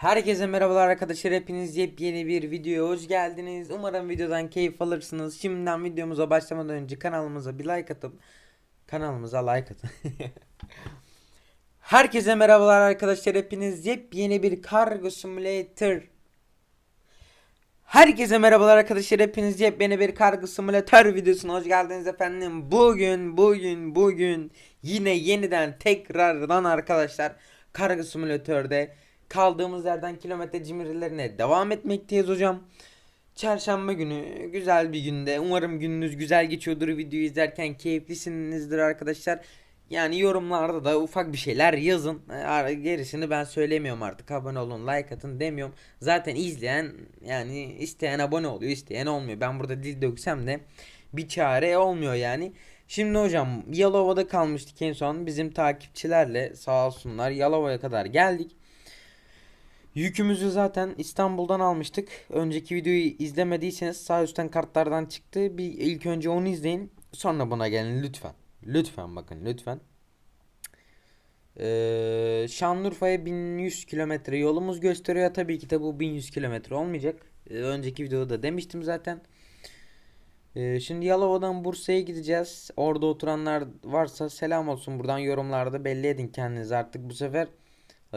Herkese merhabalar arkadaşlar hepiniz yepyeni bir videoya hoş geldiniz. Umarım videodan keyif alırsınız. Şimdiden videomuza başlamadan önce kanalımıza bir like atıp kanalımıza like atın. Herkese merhabalar arkadaşlar hepiniz yepyeni bir Cargo Simulator Herkese merhabalar arkadaşlar hepiniz yepyeni bir Cargo Simulator videosuna hoş geldiniz efendim. Bugün bugün bugün yine yeniden tekrardan arkadaşlar Cargo Simulator'da kaldığımız yerden kilometre cimrilerine devam etmekteyiz hocam. Çarşamba günü güzel bir günde. Umarım gününüz güzel geçiyordur. Videoyu izlerken keyiflisinizdir arkadaşlar. Yani yorumlarda da ufak bir şeyler yazın. Gerisini ben söylemiyorum artık. Abone olun, like atın demiyorum. Zaten izleyen yani isteyen abone oluyor, isteyen olmuyor. Ben burada dil döksem de bir çare olmuyor yani. Şimdi hocam Yalova'da kalmıştık en son. Bizim takipçilerle sağ olsunlar Yalova'ya kadar geldik. Yükümüzü zaten İstanbul'dan almıştık. Önceki videoyu izlemediyseniz sağ üstten kartlardan çıktı. Bir ilk önce onu izleyin. Sonra buna gelin lütfen. Lütfen bakın lütfen. Ee, Şanlıurfa'ya 1100 kilometre yolumuz gösteriyor. Tabii ki de bu 1100 kilometre olmayacak. Ee, önceki videoda da demiştim zaten. Ee, şimdi Yalova'dan Bursa'ya gideceğiz. Orada oturanlar varsa selam olsun. Buradan yorumlarda belli edin kendinizi. Artık bu sefer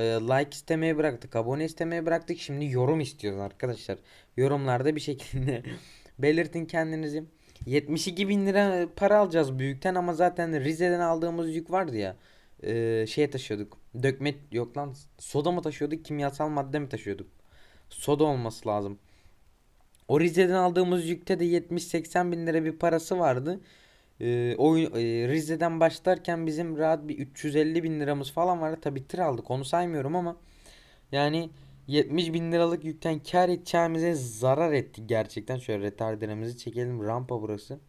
like istemeye bıraktık. Abone istemeye bıraktık. Şimdi yorum istiyoruz arkadaşlar. Yorumlarda bir şekilde belirtin kendinizi. 72 bin lira para alacağız büyükten ama zaten Rize'den aldığımız yük vardı ya. E, şey taşıyorduk. Dökme yok lan. Soda mı taşıyorduk? Kimyasal madde mi taşıyorduk? Soda olması lazım. O Rize'den aldığımız yükte de 70-80 bin lira bir parası vardı. Ee, oyun, e, Rize'den başlarken bizim rahat bir 350 bin liramız falan vardı. Tabi tır aldık onu saymıyorum ama yani 70 bin liralık yükten kar edeceğimize zarar ettik gerçekten. Şöyle retarderimizi çekelim. Rampa burası.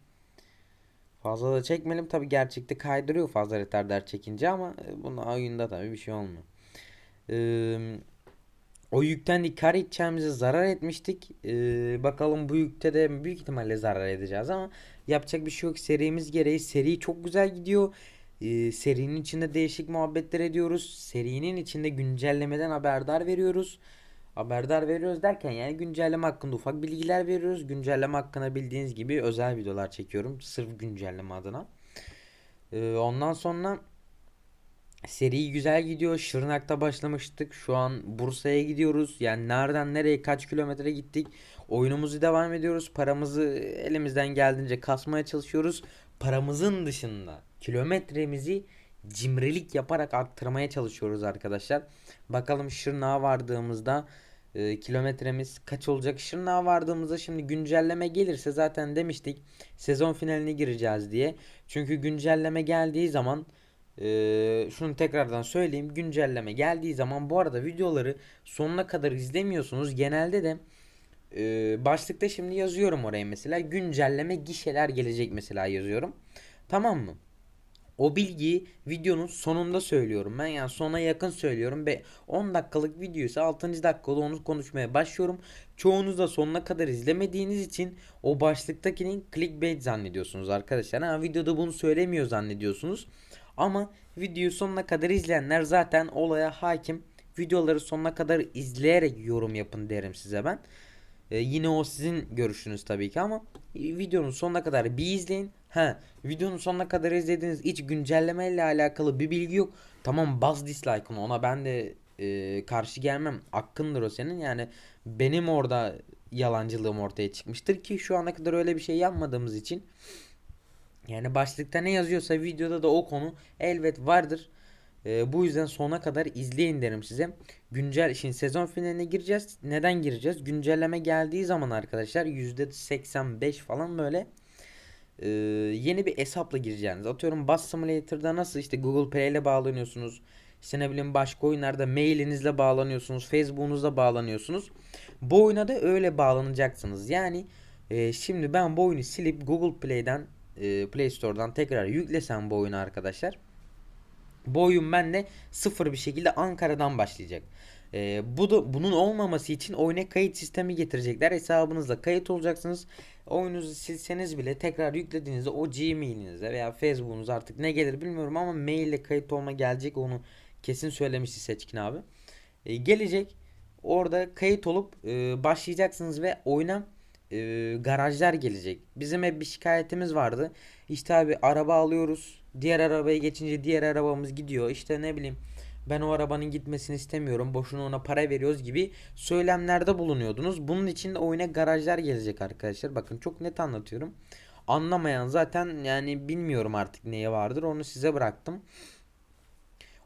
Fazla da çekmeyelim. Tabi gerçekte kaydırıyor fazla retarder çekince ama e, bunun oyunda tabi bir şey olmuyor. Eee o yükten de kar edeceğimize zarar etmiştik. Ee, bakalım bu yükte de büyük ihtimalle zarar edeceğiz ama yapacak bir şey yok. Serimiz gereği seri çok güzel gidiyor. Ee, serinin içinde değişik muhabbetler ediyoruz. Serinin içinde güncellemeden haberdar veriyoruz. Haberdar veriyoruz derken yani güncelleme hakkında ufak bilgiler veriyoruz. Güncelleme hakkında bildiğiniz gibi özel videolar çekiyorum. Sırf güncelleme adına. Ee, ondan sonra Seri güzel gidiyor. Şırnak'ta başlamıştık. Şu an Bursa'ya gidiyoruz. Yani nereden nereye kaç kilometre gittik. Oyunumuzu devam ediyoruz. Paramızı elimizden geldiğince kasmaya çalışıyoruz. Paramızın dışında kilometremizi cimrilik yaparak arttırmaya çalışıyoruz arkadaşlar. Bakalım Şırnak'a vardığımızda e, kilometremiz kaç olacak? Şırnak'a vardığımızda şimdi güncelleme gelirse zaten demiştik sezon finaline gireceğiz diye. Çünkü güncelleme geldiği zaman ee, şunu tekrardan söyleyeyim. Güncelleme geldiği zaman bu arada videoları sonuna kadar izlemiyorsunuz. Genelde de e, başlıkta şimdi yazıyorum oraya mesela güncelleme gişeler gelecek mesela yazıyorum. Tamam mı? O bilgiyi videonun sonunda söylüyorum ben yani sona yakın söylüyorum ve 10 dakikalık video ise 6. dakikada onu konuşmaya başlıyorum. Çoğunuz da sonuna kadar izlemediğiniz için o başlıktakinin clickbait zannediyorsunuz arkadaşlar. Ha, videoda bunu söylemiyor zannediyorsunuz. Ama videoyu sonuna kadar izleyenler zaten olaya hakim. Videoları sonuna kadar izleyerek yorum yapın derim size ben. Ee, yine o sizin görüşünüz tabii ki ama videonun sonuna kadar bir izleyin. Ha, videonun sonuna kadar izlediğiniz hiç güncelleme ile alakalı bir bilgi yok. Tamam baz dislike'ını ona ben de e, karşı gelmem. Hakkındır o senin. Yani benim orada yalancılığım ortaya çıkmıştır ki şu ana kadar öyle bir şey yapmadığımız için yani başlıkta ne yazıyorsa videoda da o konu elbet vardır. Ee, bu yüzden sona kadar izleyin derim size. Güncel şimdi sezon finaline gireceğiz. Neden gireceğiz? Güncelleme geldiği zaman arkadaşlar %85 falan böyle e, yeni bir hesapla gireceğiniz. Atıyorum Bus Simulator'da nasıl işte Google Play ile bağlanıyorsunuz. İşte ne bileyim başka oyunlarda mailinizle bağlanıyorsunuz. Facebook'unuzla bağlanıyorsunuz. Bu oyuna da öyle bağlanacaksınız. Yani e, şimdi ben bu oyunu silip Google Play'den e, Play Store'dan tekrar yüklesem bu oyunu arkadaşlar. Bu oyun bende sıfır bir şekilde Ankara'dan başlayacak. E, bu da bunun olmaması için oyuna kayıt sistemi getirecekler. Hesabınızla kayıt olacaksınız. Oyunuzu silseniz bile tekrar yüklediğinizde o Gmail'inize veya Facebook'unuz artık ne gelir bilmiyorum ama maille kayıt olma gelecek onu kesin söylemişti Seçkin abi. E, gelecek. orada kayıt olup e, başlayacaksınız ve oyuna e, garajlar gelecek. Bizim hep bir şikayetimiz vardı. İşte abi araba alıyoruz. Diğer arabaya geçince diğer arabamız gidiyor. İşte ne bileyim ben o arabanın gitmesini istemiyorum. Boşuna ona para veriyoruz gibi söylemlerde bulunuyordunuz. Bunun için de oyuna garajlar gelecek arkadaşlar. Bakın çok net anlatıyorum. Anlamayan zaten yani bilmiyorum artık neye vardır. Onu size bıraktım.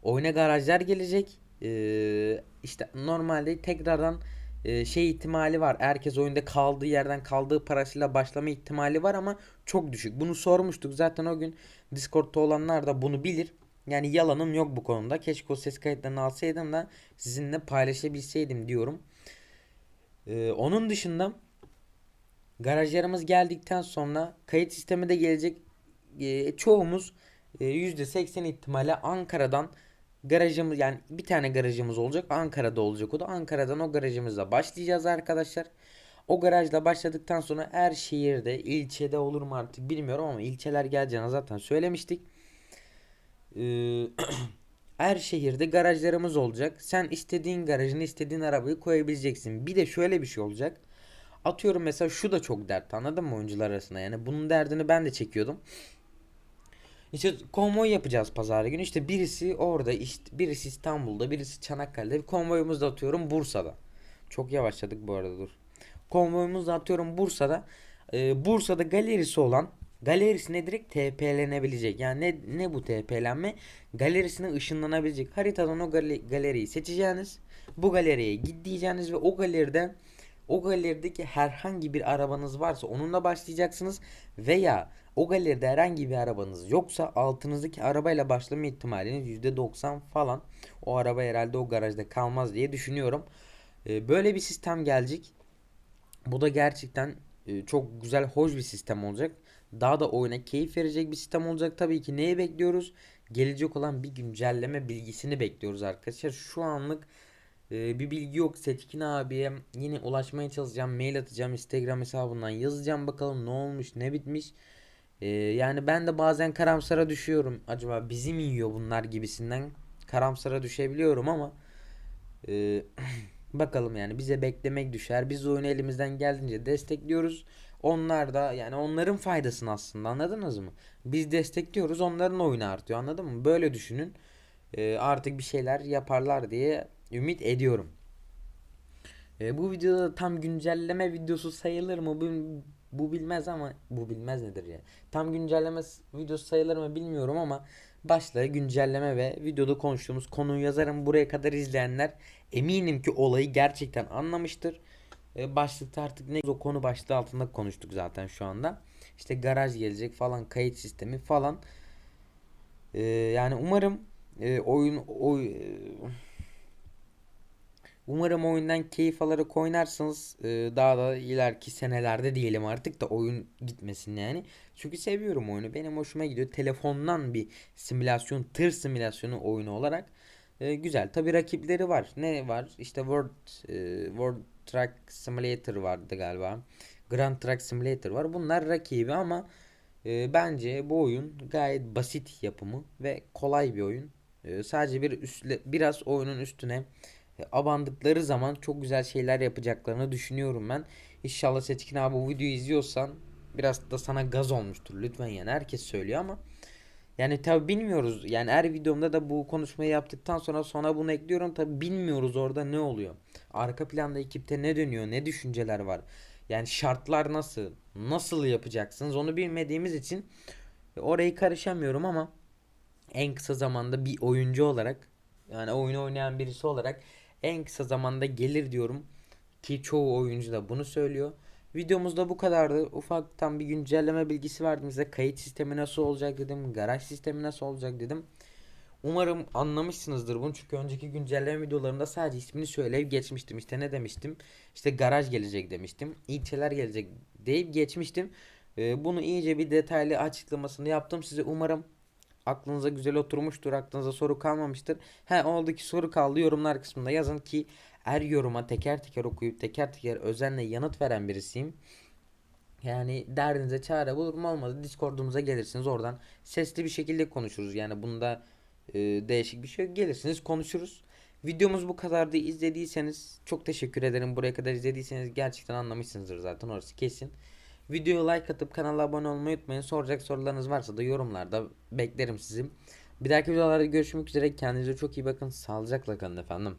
Oyuna garajlar gelecek. Ee, işte normalde tekrardan e, şey ihtimali var. Herkes oyunda kaldığı yerden kaldığı parasıyla başlama ihtimali var ama çok düşük. Bunu sormuştuk. Zaten o gün Discord'ta olanlar da bunu bilir. Yani yalanım yok bu konuda. Keşke o ses kayıtlarını alsaydım da sizinle paylaşabilseydim diyorum. Ee, onun dışında garajlarımız geldikten sonra kayıt sistemi de gelecek. Ee, çoğumuz e, %80 ihtimalle Ankara'dan garajımız yani bir tane garajımız olacak. Ankara'da olacak o da. Ankara'dan o garajımızla başlayacağız arkadaşlar. O garajla başladıktan sonra her şehirde, ilçede olur mu artık bilmiyorum ama ilçeler geleceğini zaten söylemiştik. Ee, her şehirde garajlarımız olacak. Sen istediğin garajını, istediğin arabayı koyabileceksin. Bir de şöyle bir şey olacak. Atıyorum mesela şu da çok dert anladın mı oyuncular arasında yani bunun derdini ben de çekiyordum. İşte konvoy yapacağız pazar günü. İşte birisi orada, işte birisi İstanbul'da, birisi Çanakkale'de. Konvoyumuz da atıyorum Bursa'da. Çok yavaşladık bu arada dur. Konvoyumuz da atıyorum Bursa'da. Ee, Bursa'da galerisi olan galerisine direkt TP'lenebilecek. Yani ne, ne bu TP'lenme? Galerisine ışınlanabilecek. Haritadan o gal- galeriyi seçeceğiniz. Bu galeriye git diyeceğiniz ve o galeriden o galerideki herhangi bir arabanız varsa onunla başlayacaksınız veya o galeride herhangi bir arabanız yoksa altınızdaki arabayla başlama ihtimaliniz %90 falan. O araba herhalde o garajda kalmaz diye düşünüyorum. Ee, böyle bir sistem gelecek. Bu da gerçekten e, çok güzel, hoş bir sistem olacak. Daha da oyuna keyif verecek bir sistem olacak. Tabii ki neyi bekliyoruz? Gelecek olan bir güncelleme bilgisini bekliyoruz arkadaşlar. Şu anlık e, bir bilgi yok. Setkin abiye yine ulaşmaya çalışacağım. Mail atacağım. Instagram hesabından yazacağım. Bakalım ne olmuş, ne bitmiş. E, yani ben de bazen karamsara düşüyorum. Acaba bizi mi yiyor bunlar gibisinden karamsara düşebiliyorum ama e, bakalım yani bize beklemek düşer. Biz oyunu elimizden geldiğince destekliyoruz. Onlar da yani onların faydasını aslında anladınız mı? Biz destekliyoruz onların oyunu artıyor anladın mı? Böyle düşünün. E, artık bir şeyler yaparlar diye ümit ediyorum. E, bu videoda tam güncelleme videosu sayılır mı? Bu, bu bilmez ama bu bilmez nedir ya? Tam güncelleme videosu sayılır mı bilmiyorum ama başlığı güncelleme ve videoda konuştuğumuz konuyu yazarım. Buraya kadar izleyenler eminim ki olayı gerçekten anlamıştır. E, başlıkta artık ne o konu başlığı altında konuştuk zaten şu anda. İşte garaj gelecek falan, kayıt sistemi falan. E, yani umarım e, oyun oy, e, Umarım oyundan keyif alarak oynarsınız. Ee, daha da ileriki senelerde diyelim artık da oyun gitmesin yani. Çünkü seviyorum oyunu. Benim hoşuma gidiyor. Telefondan bir simülasyon, tır simülasyonu oyunu olarak e, güzel. Tabi rakipleri var. Ne var? İşte World e, World Truck Simulator vardı galiba. Grand Truck Simulator var. Bunlar rakibi ama e, bence bu oyun gayet basit yapımı ve kolay bir oyun. E, sadece bir üstle, biraz oyunun üstüne e, abandıkları zaman çok güzel şeyler yapacaklarını düşünüyorum ben. İnşallah Setkin abi bu videoyu izliyorsan biraz da sana gaz olmuştur lütfen yani herkes söylüyor ama yani tabi bilmiyoruz yani her videomda da bu konuşmayı yaptıktan sonra sonra bunu ekliyorum tabi bilmiyoruz orada ne oluyor. Arka planda ekipte ne dönüyor ne düşünceler var. Yani şartlar nasıl nasıl yapacaksınız onu bilmediğimiz için orayı karışamıyorum ama en kısa zamanda bir oyuncu olarak yani oyunu oynayan birisi olarak en kısa zamanda gelir diyorum ki çoğu oyuncu da bunu söylüyor. Videomuz da bu kadardı. Ufaktan bir güncelleme bilgisi verdim size. Kayıt sistemi nasıl olacak dedim. Garaj sistemi nasıl olacak dedim. Umarım anlamışsınızdır bunu çünkü önceki güncelleme videolarında sadece ismini söyleyip geçmiştim. İşte ne demiştim? İşte garaj gelecek demiştim. İlçeler gelecek deyip geçmiştim. Ee, bunu iyice bir detaylı açıklamasını yaptım size. Umarım aklınıza güzel oturmuştur. Aklınıza soru kalmamıştır. He oldu ki soru kaldı yorumlar kısmında yazın ki her yoruma teker teker okuyup teker teker özenle yanıt veren birisiyim. Yani derdinize çare bulurum olmadı Discord'umuza gelirsiniz oradan sesli bir şekilde konuşuruz. Yani bunda e, değişik bir şey. Gelirsiniz konuşuruz. Videomuz bu kadardı. İzlediyseniz çok teşekkür ederim. Buraya kadar izlediyseniz gerçekten anlamışsınızdır zaten orası kesin. Videoya like atıp kanala abone olmayı unutmayın. Soracak sorularınız varsa da yorumlarda beklerim sizi. Bir dahaki videolarda görüşmek üzere. Kendinize çok iyi bakın. Sağlıcakla kalın efendim.